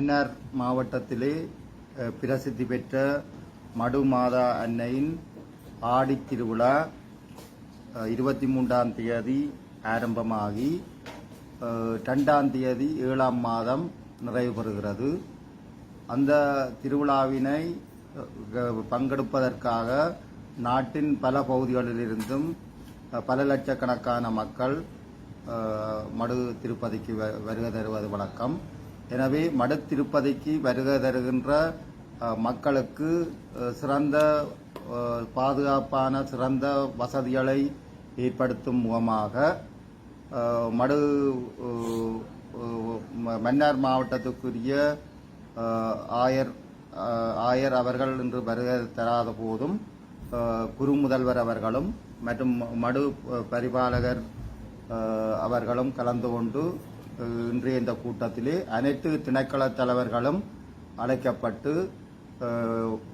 மன்னார் மாவட்டத்திலே பிரசித்தி பெற்ற மடுமாதா அன்னையின் ஆடித் திருவிழா இருபத்தி மூன்றாம் தேதி ஆரம்பமாகி ரெண்டாம் தேதி ஏழாம் மாதம் நிறைவு பெறுகிறது அந்த திருவிழாவினை பங்கெடுப்பதற்காக நாட்டின் பல பகுதிகளிலிருந்தும் பல லட்சக்கணக்கான மக்கள் மடு திருப்பதிக்கு வ- வருகை தருவது வழக்கம். எனவே மடு திருப்பதிக்கு வருகை தருகின்ற மக்களுக்கு சிறந்த பாதுகாப்பான சிறந்த வசதிகளை ஏற்படுத்தும் முகமாக மடு ம- மன்னார் மாவட்டத்துக்குரிய ஆயர் ஆயர் அவர்கள் இன்று வருகை தராத போதும் குறுமுதல்வர் அவர்களும் மற்றும் மடு பரிபாலகர் அவர்களும் கலந்து கொண்டு இன்றைய இந்த கூட்டத்திலே அனைத்து திணைக்கள தலைவர்களும் அழைக்கப்பட்டு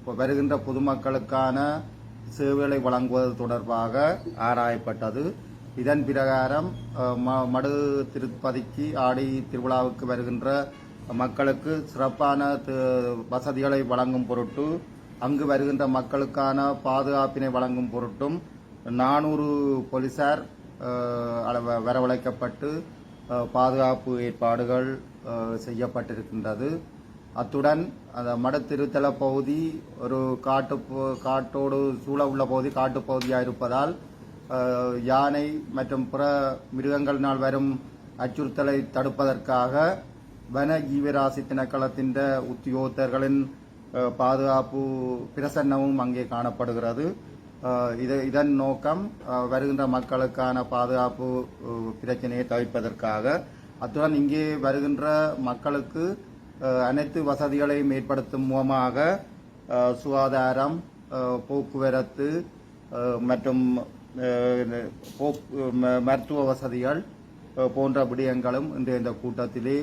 வருகின்ற பொதுமக்களுக்கான சேவைகளை வழங்குவது தொடர்பாக ஆராயப்பட்டது. இதன் பிரகாரம் ம- மடு திருப்பதிக்கு ஆடி திருவிழாவுக்கு வருகின்ற மக்களுக்கு சிறப்பான வசதிகளை வழங்கும் பொருட்டு அங்கு வருகின்ற மக்களுக்கான பாதுகாப்பினை வழங்கும் பொருட்டும் நானூறு போலீசார் வரவழைக்கப்பட்டு பாதுகாப்பு ஏற்பாடுகள் செய்யப்பட்டிருக்கின்றது. அத்துடன் அந்த மடத்திருத்தல பகுதி ஒரு காட்டு காட்டோடு சூழ உள்ள பகுதி காட்டுப் பகுதியாக இருப்பதால் யானை மற்றும் பிற மிருகங்களினால் வரும் அச்சுறுத்தலை தடுப்பதற்காக வன ஜீவராசி திணைக்களத்தின் உத்தியோகத்தர்களின் பாதுகாப்பு பிரசன்னமும் அங்கே காணப்படுகிறது. இது இதன் நோக்கம் வருகின்ற மக்களுக்கான பாதுகாப்பு பிரச்சனையை தவிர்ப்பதற்காக. அத்துடன் இங்கே வருகின்ற மக்களுக்கு அனைத்து வசதிகளையும் ஏற்படுத்தும் மூலமாக சுகாதாரம் போக்குவரத்து மற்றும் ம- மருத்துவ வசதிகள் போன்ற விடயங்களும் இன்றைய இந்த கூட்டத்திலே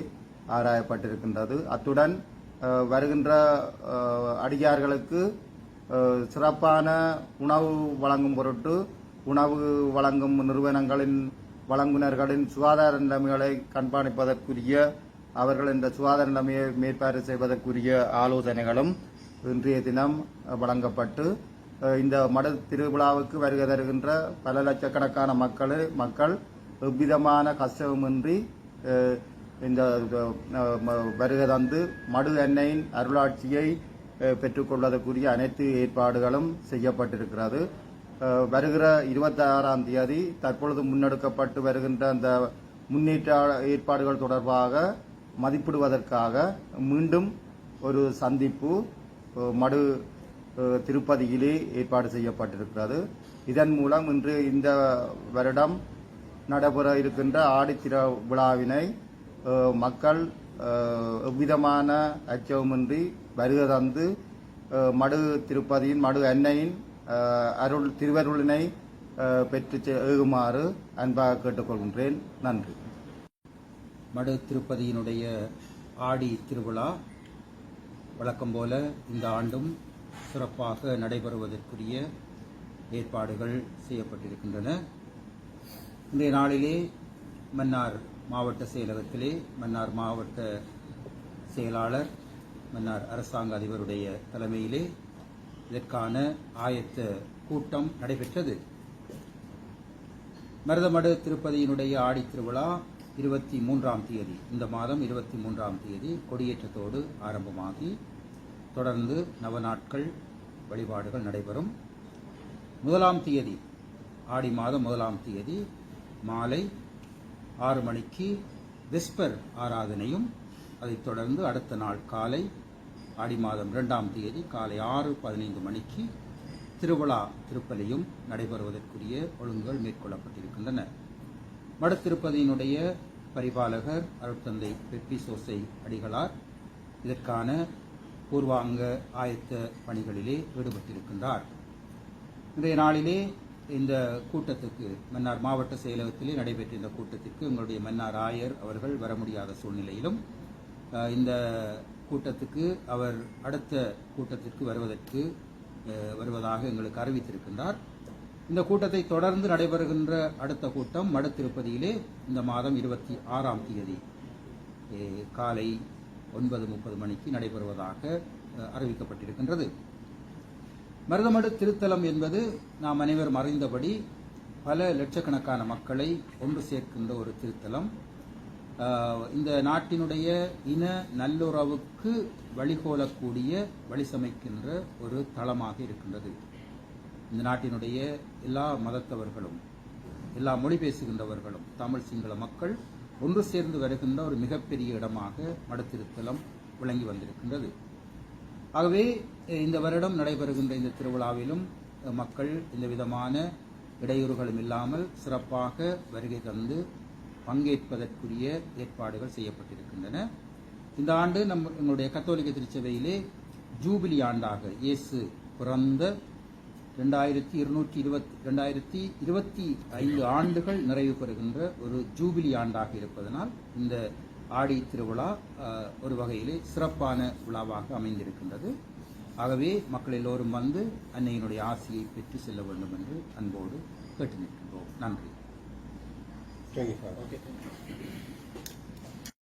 ஆராயப்பட்டிருக்கின்றது. அத்துடன் வருகின்ற அடியார்களுக்கு சிறப்பான உணவு வழங்கும் பொருட்டு உணவு வழங்கும் நிறுவனங்களின் வழங்குனர்களின் சுகாதார நிலைமைகளை கண்காணிப்பதற்குரிய அவர்கள் இந்த சுகாதார நிலைமையை மேற்பார்வை செய்வதற்குரிய ஆலோசனைகளும் இன்றைய தினம் வழங்கப்பட்டு இந்த மட திருவிழாவுக்கு வருகை தருகின்ற பல லட்சக்கணக்கான மக்கள் மக்கள் எவ்விதமான கஷ்டமின்றி இந்த வருகை தந்து மடு எண்ணெயின் அருளாட்சியை பெற்றுக்கொள்வதற்குரிய அனைத்து ஏற்பாடுகளும் செய்யப்பட்டிருக்கிறது. வருகிற இருபத்தி ஆறாம் தேதி தற்பொழுது முன்னெடுக்கப்பட்டு வருகின்ற அந்த முன்னேற்ற ஏற்பாடுகள் தொடர்பாக மதிப்பிடுவதற்காக மீண்டும் ஒரு சந்திப்பு மடு திருப்பதியிலே ஏற்பாடு செய்யப்பட்டிருக்கிறது. இதன் மூலம் இன்று இந்த வருடம் நடைபெற இருக்கின்ற ஆடித்திர விழாவினை மக்கள் எவ்விதமான அச்சமின்றி வருக தந்து மடு திருப்பதியின் மடு அன்னையின் அருள் திருவருளினை பெற்று ஏகுமாறு அன்பாக கேட்டுக்கொள்கின்றேன். நன்றி. மடு திருப்பதியினுடைய ஆடி திருவிழா வழக்கம் போல இந்த ஆண்டும் சிறப்பாக நடைபெறுவதற்குரிய ஏற்பாடுகள் செய்யப்பட்டிருக்கின்றன. இன்றைய நாளிலே மன்னார் மாவட்ட செயலகத்திலே மன்னார் மாவட்ட செயலாளர் மன்னார் அரசாங்க அதிபருடைய தலைமையிலே இதற்கான ஆயத்த கூட்டம் நடைபெற்றது. மருதமடு திருப்பதியினுடைய ஆடித்திருவிழா இருபத்தி மூன்றாம் தேதி இந்த மாதம் இருபத்தி மூன்றாம் தேதி கொடியேற்றத்தோடு ஆரம்பமாகி தொடர்ந்து நவ நாட்கள் வழிபாடுகள் நடைபெறும். முதலாம் தேதி ஆடி மாதம் முதலாம் தேதி மாலை ஆறு மணிக்கு விஸ்பர் ஆராதனையும் அதைத் தொடர்ந்து அடுத்த நாள் காலை ஆடி மாதம் இரண்டாம் தேதி காலை ஆறு பதினைந்து மணிக்கு திருவிழா திருப்பலியும் நடைபெறுவதற்குரிய ஒழுங்குகள் மேற்கொள்ளப்பட்டிருக்கின்றன. மடத்திருப்பதியினுடைய பரிபாலகர் அருட்தந்தை பெப்பி சோசை அடிகளார் இதற்கான பூர்வாங்க ஆயத்த பணிகளிலே ஈடுபட்டிருக்கின்றார். இன்றைய நாளிலே இந்த கூட்டத்துக்கு மன்னார் மாவட்ட செயலகத்திலே நடைபெற்ற இந்த கூட்டத்திற்கு எங்களுடைய மன்னார் ஆயர் அவர்கள் வர முடியாத சூழ்நிலையிலும் இந்த கூட்டத்துக்கு அவர் அடுத்த கூட்டத்திற்கு வருவதற்கு வருவதாக எங்களுக்கு அறிவித்திருக்கின்றார். இந்த கூட்டத்தை தொடர்ந்து நடைபெறுகின்ற அடுத்த கூட்டம் மடத்திருப்பதியிலே இந்த மாதம் இருபத்தி ஆறாம் தேதி காலை ஒன்பது முப்பது மணிக்கு நடைபெறுவதாக அறிவிக்கப்பட்டிருக்கின்றது. மருதமடு திருத்தலம் என்பது நாம் அனைவரும் அறிந்தபடி பல லட்சக்கணக்கான மக்களை ஒன்று சேர்க்கின்ற ஒரு திருத்தலம். இந்த நாட்டினுடைய இன நல்லுறவுக்கு வழிகோலக்கூடிய வழி சமைக்கின்ற ஒரு தளமாக இருக்கின்றது. இந்த நாட்டினுடைய எல்லா மதத்தவர்களும் எல்லா மொழி பேசுகின்றவர்களும் தமிழ் சிங்கள மக்கள் ஒன்று சேர்ந்து வருகின்ற ஒரு மிகப்பெரிய இடமாக மடத்திருத்தலம் விளங்கி வந்திருக்கின்றது. ஆகவே இந்த வருடம் நடைபெறுகின்ற இந்த திருவிழாவிலும் மக்கள் இந்த விதமான இடையூறுகளும் இல்லாமல் சிறப்பாக வருகை தந்து பங்கேற்பதற்குரிய ஏற்பாடுகள் செய்யப்பட்டிருக்கின்றன. இந்த ஆண்டு நம் எங்களுடைய கத்தோலிக்க திருச்சபையிலே ஜூபிலி ஆண்டாக இயேசு பிறந்த ரெண்டாயிரத்தி இருநூற்றி இருபத்தி ரெண்டாயிரத்தி இருபத்தி ஐந்து ஆண்டுகள் நிறைவு பெறுகின்ற ஒரு ஜூபிலி ஆண்டாக இருப்பதனால் இந்த ஆடி திருவிழா ஒரு வகையிலே சிறப்பான விழாவாக அமைந்திருக்கின்றது. ஆகவே மக்கள் எல்லோரும் வந்து அன்னையினுடைய ஆசியை பெற்று செல்ல வேண்டும் என்று அன்போடு கேட்டு நிற்கின்றோம் நன்றி Father.